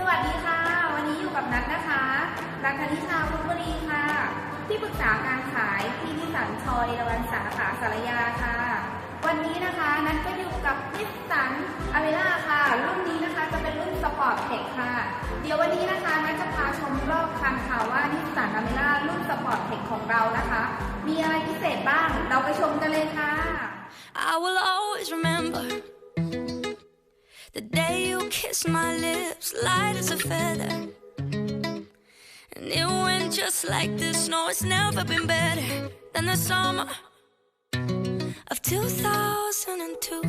สวัสดีค่ะ วันนี้อยู่กับนัทนะคะรักนิชาพุทธบุรีค่ะ ที่ปรึกษาการขายที่นิสสันชอยรวันสาขาสารยาค่ะ วันนี้นะคะนัทก็อยู่กับนิสสันอเมร่าค่ะ รุ่นนี้นะคะจะเป็นรุ่นสปอร์ตเทคค่ะ เดี๋ยววันนี้นะคะนัทจะพาชมรอบคันค่ะว่านิสสันอเมร่ารุ่นสปอร์ตเทคของเรานะคะ มีอะไรพิเศษบ้าง เราไปชมกันเลยค่ะ the day you kissed my lips, light as a feather. And it went just like this. No, it's never been better than the summer of 2002.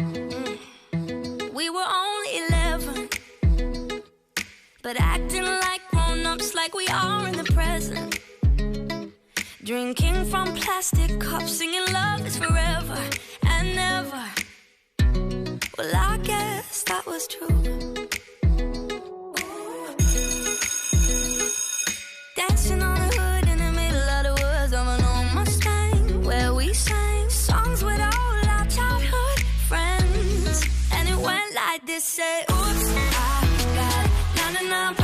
Mm. We were only 11, but acting like grown ups, like we are in the present. Drinking from plastic cups, singing love is forever guess that was true. Dancing on the hood in the middle of the woods of an old Mustang, where we sang songs with all our childhood friends. And it went like this: say, Oops, I got 99 problems singing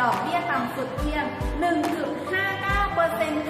ดอกเบี้ยต่ำสุดเพียง 1.59%ค่ะ